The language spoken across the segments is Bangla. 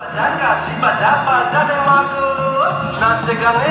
বাজা বাজা বাজা রে মাগো নাচ গানে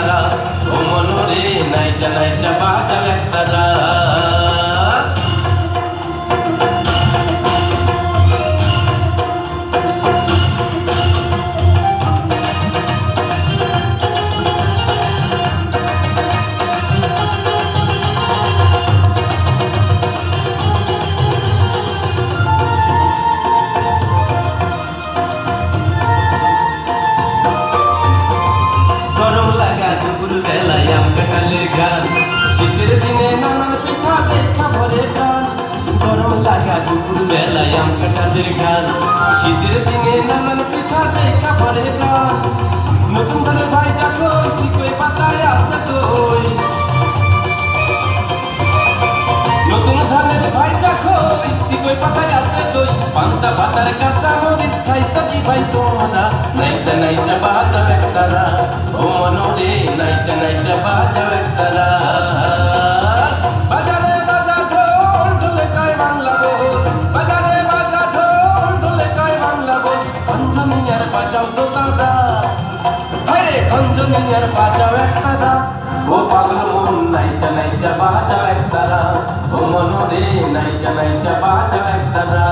রাত ও মন রে নাইচা নাইচা বাজাও দুপুর বেলায় আম কাঁঠালের গান শীতের দিনে নানান পিঠা দেখা ভরে গান নতুন ধানের ভাই যাকো শিকই পাতায় আছে দই। নতুন ধানের ভাই যাকো শিকই পাতায় আছে দই। পান্তা ভাতার কাঁচা মরিচ খাইছ কি ভাই তোমরা নাইচা নাইচা, বাজাও একতারা ও মনরে নাইচা নাইচা, বাজাও একতারা পঞ্চমিয়ার বাজাও বাজাও একতারা। ও পাগল মন, নাইচা নাইচা বাজাও একতারা। ও মনরে, নাইচা নাইচা বাজাও একতারা। রাখালিয়ার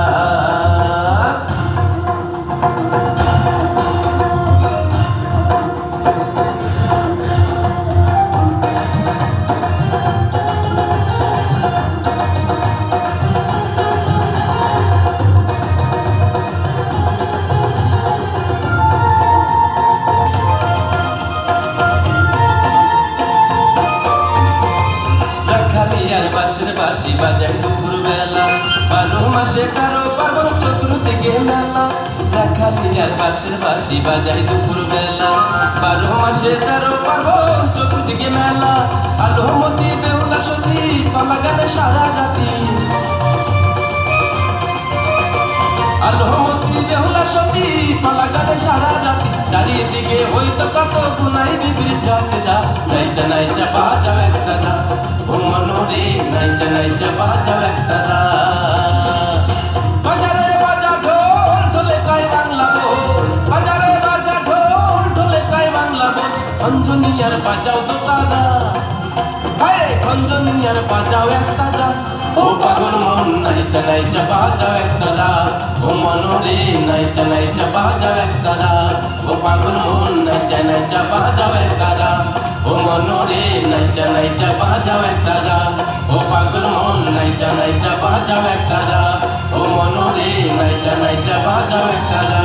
রাখালিয়ার বাসের বাসি বাজায় দুপুর বেলা বারো মাসে কারও পাগল চতুর্দিকে মেলা। আলোমতি বেহুলা সতী, পালা গানে সারা রাতি। আলোমতি বেহুলা সতী, পালা গানে সারা রাতি। চারিদিকে হইতো কত গুনাই বিবৃত যাত্রা নাইচা নাইচা বাজাও একটা না। ও মনোরে নাইচা নাইচা বাজাও অঞ্জনিয়ার বাজাও একটা গান ও পাগল মন নাইচা নাইচা বাজাও একটা রাত ও মনোরে নাইচা নাইচা বাজাও একটা রাত ও পাগল মন নাইচা নাইচা বাজাও একটা রাত ও মনোরে নাইচা নাইচা বাজাও একটা রাত ও পাগল মন নাইচা নাইচা বাজাও একটা রাত ও মনোরে নাইচা নাইচা বাজাও একটা রাত